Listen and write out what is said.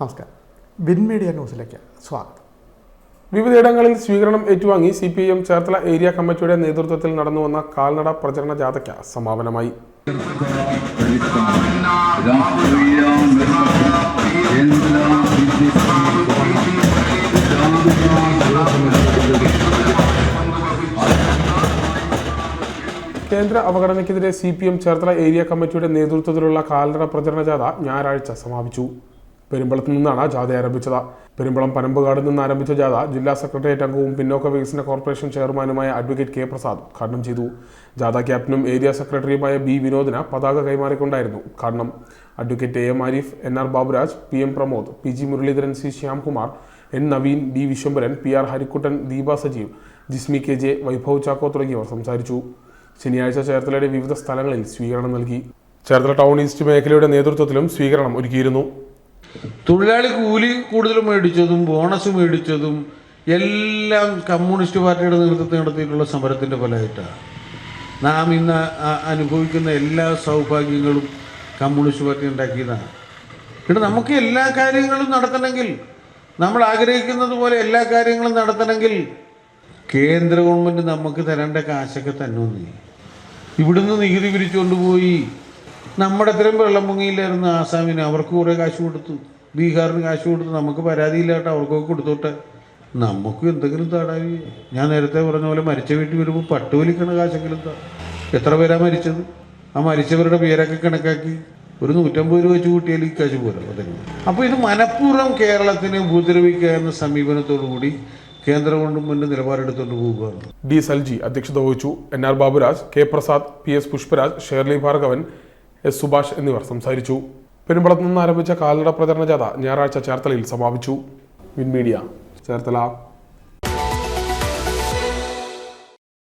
നമസ്കാരം. Win media ന്യൂസിലേക്ക് സ്വാഗതം. വിവിധയിടങ്ങളിൽ സ്വീകരണം ഏറ്റുവാങ്ങി C P M Cherthala area കമ്മിറ്റിയുടെ നേതൃത്വത്തിൽ നടന്നുവന്ന കാൽനട പ്രചരണ ജാഥയ്ക്ക് സമാപനമായി. കേന്ദ്ര അവഗണനയ്ക്കെതിരെ C P M Cherthala area കമ്മിറ്റിയുടെ നേതൃത്വത്തിലുള്ള കാൽനട പ്രചരണ ജാഥ ഞായറാഴ്ച സമാപിച്ചു. പെരുമ്പളത്ത് നിന്നാണ് ജാഥ ആരംഭിച്ചത്. പെരുമ്പളം പനമ്പുകാട് നിന്ന് ആരംഭിച്ച ജാഥ ജില്ലാ സെക്രട്ടേറിയറ്റ് അംഗവും പിന്നോക്ക വികസന കോർപ്പറേഷൻ ചെയർമാനുമായ അഡ്വക്കേറ്റ് കെ പ്രസാദ് ഉദ്ഘാടനം ചെയ്തു. ജാഥ ക്യാപ്റ്റനും ഏരിയ സെക്രട്ടറിയുമായ ബി വിനോദിന് പതാക കൈമാറിക്കൊണ്ടായിരുന്നു ഉദ്ഘാടനം. Advocate A M Arif N R Baburaj P M Pramod P G Muraleedharan C Shyamkumar N Naveen D Vishwambharan P R Harikuttan Deepa Sajeev Jismi K J Vaibhav Chacko തുടങ്ങിയവർ സംസാരിച്ചു. ശനിയാഴ്ച ചേർത്തലയുടെ വിവിധ സ്ഥലങ്ങളിൽ സ്വീകരണം നൽകി. ചേർത്തല ടൗൺ ഈസ്റ്റ് മേഖലയുടെ നേതൃത്വത്തിലും സ്വീകരണം ഒരുക്കിയിരുന്നു. തൊഴിലാളി കൂലി കൂടുതൽ മേടിച്ചതും ബോണസ് മേടിച്ചതും എല്ലാം കമ്മ്യൂണിസ്റ്റ് പാർട്ടിയുടെ നേതൃത്വത്തിൽ നടത്തിയിട്ടുള്ള സമരത്തിന്റെ ഫലമായിട്ടാണ്. നാം ഇന്ന് അനുഭവിക്കുന്ന എല്ലാ സൗഭാഗ്യങ്ങളും കമ്മ്യൂണിസ്റ്റ് പാർട്ടി ഉണ്ടാക്കിയതാണ്. ഇവിടെ നമുക്ക് എല്ലാ കാര്യങ്ങളും നടത്തണമെങ്കിൽ നമ്മൾ ആഗ്രഹിക്കുന്നത് പോലെ എല്ലാ കാര്യങ്ങളും നടത്തണമെങ്കിൽ കേന്ദ്ര ഗവൺമെന്റ് നമുക്ക് തരേണ്ട കാശൊക്കെ തന്നെ ഇവിടുന്ന് നികുതി പിരിച്ചുകൊണ്ട് പോയി നമ്മുടെ അത്രയും വെള്ളം പൊങ്ങിയില്ലായിരുന്നു ആസാമിന്. അവർക്ക് കുറേ കാശ് കൊടുത്തു. ബീഹാറിന് കാശ് കൊടുത്തു. നമുക്ക് പരാതിയില്ലാട്ടെ അവർക്കൊക്കെ കൊടുത്തോട്ടെ. നമുക്ക് എന്തെങ്കിലും താടാവി ഞാൻ നേരത്തെ പറഞ്ഞ പോലെ മരിച്ച വീട്ടിൽ വരുമ്പോൾ പട്ടുവലിക്കണ കാശെങ്കിലും എത്ര പേരാ മരിച്ചത്? ആ മരിച്ചവരുടെ പേരൊക്കെ കണക്കാക്കി ഒരു നൂറ്റമ്പത് രൂപ വെച്ച് കൂട്ടിയാൽ ഈ കാശ് പോരാ. അതെങ്ങനെ അപ്പോൾ ഇത് മനഃപൂർവം കേരളത്തിനെ ഉപദ്രവിക്കുക എന്ന സമീപനത്തോടു കൂടി കേന്ദ്ര ഗവൺമെന്റ് നിലപാടെടുത്തുകൊണ്ട് പോവുകയാണ്. ഡി സൽജി അധ്യക്ഷത വഹിച്ചു N R Baburaj K Prasad P S Pushparaj Shirley Bhargavan S Subhash എന്നിവർ സംസാരിച്ചു. പെരുമ്പളത്ത് നിന്ന് ആരംഭിച്ച കാൽനട പ്രചരണ ജാഥ ഞായറാഴ്ച ചേർത്തലയിൽ സമാപിച്ചു. Win Media Cherthala.